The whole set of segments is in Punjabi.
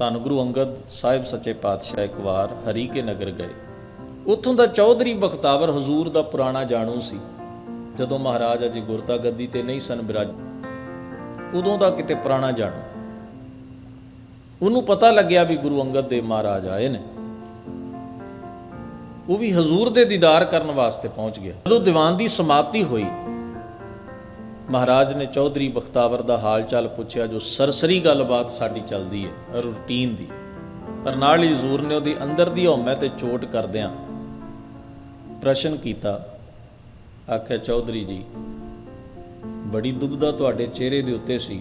ਧੰਨ ਗੁਰੂ ਅੰਗਦ ਸਾਹਿਬ ਸੱਚੇ ਪਾਤਸ਼ਾਹ ਇੱਕ ਵਾਰ ਹਰੀ ਕੇ ਨਗਰ ਗਏ। ਉੱਥੋਂ ਦਾ ਚੌਧਰੀ ਬਖਤਾਵਰ ਹਜ਼ੂਰ ਦਾ ਪੁਰਾਣਾ ਜਾਣੂ ਸੀ। ਜਦੋਂ ਮਹਾਰਾਜ ਅਜੇ ਗੁਰਤਾ ਗੱਦੀ ਤੇ ਨਹੀਂ ਸਨ ਬਿਰਾਜ, ਉਦੋਂ ਦਾ ਕਿਤੇ ਪੁਰਾਣਾ ਜਾਣੂ। ਉਹਨੂੰ ਪਤਾ ਲੱਗਿਆ ਵੀ ਗੁਰੂ ਅੰਗਦ ਦੇਵ ਮਹਾਰਾਜ ਆਏ ਨੇ। ਉਹ ਵੀ ਹਜ਼ੂਰ ਦੇ ਦੀਦਾਰ ਕਰਨ ਵਾਸਤੇ ਪਹੁੰਚ ਗਿਆ। ਜਦੋਂ ਦੀਵਾਨ ਦੀ ਸਮਾਪਤੀ ਹੋਈ ਮਹਾਰਾਜ ਨੇ ਚੌਧਰੀ ਬਖਤਾਵਰ ਦਾ ਹਾਲ ਚਾਲ ਪੁੱਛਿਆ, ਜੋ ਸਰਸਰੀ ਗੱਲਬਾਤ ਸਾਡੀ ਚੱਲਦੀ ਹੈ, ਰੂਟੀਨ ਦੀ। ਪਰ ਨਾਲ ਹੀ ਜ਼ੂਰ ਨੇ ਉਹਦੀ ਅੰਦਰ ਦੀ ਹਉਮੈ ਤੇ ਚੋਟ ਕਰਦਿਆਂ ਪ੍ਰਸ਼ਨ ਕੀਤਾ, ਆਖਿਆ, ਚੌਧਰੀ ਜੀ, ਬੜੀ ਦੁਬਦਾ ਤੁਹਾਡੇ ਚਿਹਰੇ ਦੇ ਉੱਤੇ ਸੀ।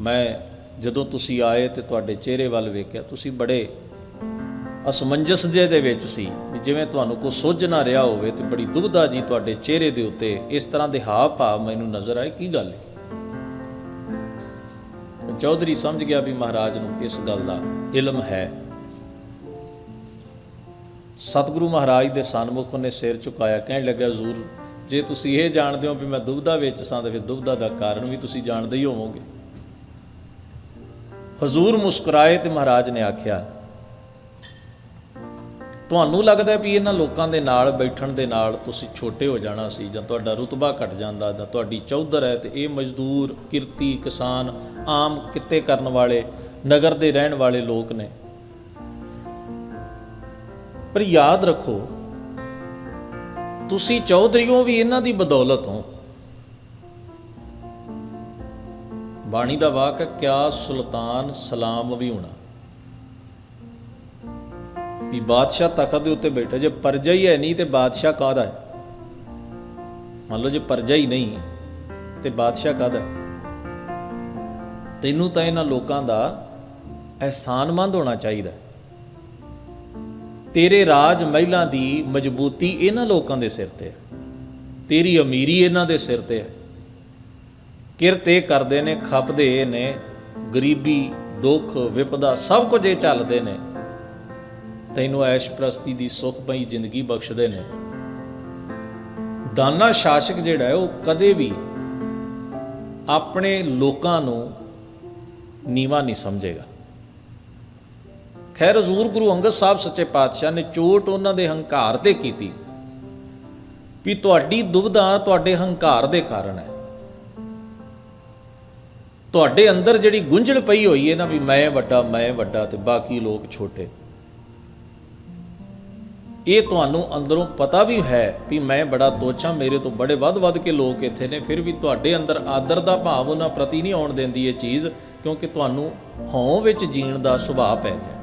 ਮੈਂ ਜਦੋਂ ਤੁਸੀਂ ਆਏ ਤੇ ਤੁਹਾਡੇ ਚਿਹਰੇ ਵੱਲ ਵੇਖਿਆ, ਤੁਸੀਂ ਬੜੇ ਅਸਮੰਜਸ ਜਿਹੇ ਦੇ ਵਿੱਚ ਸੀ ਜਿਵੇਂ ਤੁਹਾਨੂੰ ਕੋਈ ਸੁੱਝ ਨਾ ਰਿਹਾ ਹੋਵੇ ਤੇ ਬੜੀ ਦੁਬਦਾ ਜੀ ਤੁਹਾਡੇ ਚਿਹਰੇ ਦੇ ਉੱਤੇ ਇਸ ਤਰ੍ਹਾਂ ਦੇ ਹਾਵ ਭਾਵ ਮੈਨੂੰ ਨਜ਼ਰ ਆਏ, ਕੀ ਗੱਲ ਹੈ? ਚੌਧਰੀ ਸਮਝ ਗਿਆ ਵੀ ਮਹਾਰਾਜ ਨੂੰ ਇਸ ਗੱਲ ਦਾ ਇਲਮ ਹੈ। ਸਤਿਗੁਰੂ ਮਹਾਰਾਜ ਦੇ ਸਨਮੁਖ ਉਹਨੇ ਸਿਰ ਝੁਕਾਇਆ, ਕਹਿਣ ਲੱਗਾ ਹਜ਼ੂਰ, ਜੇ ਤੁਸੀਂ ਇਹ ਜਾਣਦੇ ਹੋ ਵੀ ਮੈਂ ਦੁਬਦਾ ਵਿੱਚ ਸਾਂ ਤੇ ਫਿਰ ਦੁਬਦਾ ਦਾ ਕਾਰਨ ਵੀ ਤੁਸੀਂ ਜਾਣਦੇ ਹੀ ਹੋਵੋਗੇ। ਹਜ਼ੂਰ ਮੁਸਕਰਾਏ ਤੇ ਮਹਾਰਾਜ ਨੇ ਆਖਿਆ ਤੁਹਾਨੂੰ ਲੱਗਦਾ ਵੀ ਇਹਨਾਂ ਲੋਕਾਂ ਦੇ ਨਾਲ ਬੈਠਣ ਦੇ ਨਾਲ ਤੁਸੀਂ ਛੋਟੇ ਹੋ ਜਾਣਾ ਸੀ ਜਾਂ ਤੁਹਾਡਾ ਰੁਤਬਾ ਘਟ ਜਾਂਦਾ ਜਾਂ ਤੁਹਾਡੀ ਚੌਧਰ ਹੈ ਤੇ ਇਹ ਮਜ਼ਦੂਰ, ਕਿਰਤੀ, ਕਿਸਾਨ, ਆਮ ਕਿੱਤੇ ਕਰਨ ਵਾਲੇ, ਨਗਰ ਦੇ ਰਹਿਣ ਵਾਲੇ ਲੋਕ ਨੇ। ਪਰ ਯਾਦ ਰੱਖੋ, ਤੁਸੀਂ ਚੌਧਰੀਓ ਵੀ ਇਹਨਾਂ ਦੀ ਬਦੌਲਤ ਹੋ। ਬਾਣੀ ਦਾ ਵਾਕ ਹੈ, ਕਿਆ ਸੁਲਤਾਨ ਸਲਾਮ ਵੀ ਹੋਣਾ। ਵੀ ਬਾਦਸ਼ਾਹ ਤਖਤ ਦੇ ਉੱਤੇ ਬੈਠਾ। ਜੇ ਪਰਜਾ ਹੀ ਹੈ ਨਹੀਂ ਤੇ ਬਾਦਸ਼ਾਹ ਕਾਹਦਾ ਹੈ? ਮੰਨ ਲਓ ਜੇ ਪਰਜਾ ਹੀ ਨਹੀਂ ਤੇ ਬਾਦਸ਼ਾਹ ਕਾਹਦਾ ਤੈਨੂੰ ਤਾਂ ਇਹਨਾਂ ਲੋਕਾਂ ਦਾ ਅਹਿਸਾਨਮੰਦ ਹੋਣਾ ਚਾਹੀਦਾ ਤੇਰੇ ਰਾਜ ਮਹਿਲਾਂ ਦੀ ਮਜ਼ਬੂਤੀ ਇਹਨਾਂ ਲੋਕਾਂ ਦੇ ਸਿਰ ਤੇ ਹੈ। ਤੇਰੀ ਅਮੀਰੀ ਇਹਨਾਂ ਦੇ ਸਿਰ ਤੇ ਹੈ। ਕਿਰਤ ਇਹ ਕਰਦੇ ਨੇ, ਖਪਦੇ ਨੇ, ਗਰੀਬੀ, ਦੁੱਖ, ਵਿਪਦਾ ਸਭ ਕੁਝ ਇਹ ਚੱਲਦੇ ਨੇ। ਤੈਨੂੰ ਐਸ਼ ਪ੍ਰਸਤੀ ਦੀ ਸੁਖਮਈ ਜ਼ਿੰਦਗੀ ਬਖਸ਼ਦੇ ਨੇ। ਦਾਨਾ ਸ਼ਾਸਕ ਜਿਹੜਾ ਹੈ, ਉਹ ਕਦੇ ਵੀ ਆਪਣੇ ਲੋਕਾਂ ਨੂੰ ਨੀਵਾ ਨਹੀਂ ਸਮਝੇਗਾ। ਖੈਰ, ਹਜ਼ੂਰ ਗੁਰੂ ਅੰਗਦ ਸਾਹਿਬ ਸੱਚੇ ਪਾਤਸ਼ਾਹ ਨੇ ਚੋਟ ਉਹਨਾਂ ਦੇ ਹੰਕਾਰ ਤੇ ਕੀਤੀ ਵੀ ਤੁਹਾਡੀ ਦੁਬਿਧਾ ਤੁਹਾਡੇ ਹੰਕਾਰ ਦੇ ਕਾਰਨ ਹੈ। ਤੁਹਾਡੇ ਅੰਦਰ ਜਿਹੜੀ ਗੁੰਝਲ ਪਈ ਹੋਈ ਹੈ ਨਾ ਵੀ ਮੈਂ ਵੱਡਾ ਮੈਂ ਵੱਡਾ ਤੇ ਬਾਕੀ ਲੋਕ ਛੋਟੇ। ਇਹ ਤੁਹਾਨੂੰ ਅੰਦਰੋਂ ਪਤਾ ਵੀ ਹੈ ਵੀ ਮੈਂ ਬੜਾ ਤੋਛਾ ਮੇਰੇ ਤੋਂ ਬੜੇ ਵੱਧ-ਵੱਧ ਕੇ ਲੋਕ ਇੱਥੇ ਨੇ, ਫਿਰ ਵੀ ਤੁਹਾਡੇ ਅੰਦਰ ਆਦਰ ਦਾ ਭਾਵ ਉਹਨਾਂ ਪ੍ਰਤੀ ਨਹੀਂ ਆਉਣ ਦਿੰਦੀ ਇਹ ਚੀਜ਼, ਕਿਉਂਕਿ ਤੁਹਾਨੂੰ ਹਉ ਵਿੱਚ ਜੀਣ ਦਾ ਸੁਭਾਅ ਪੈ ਗਿਆ।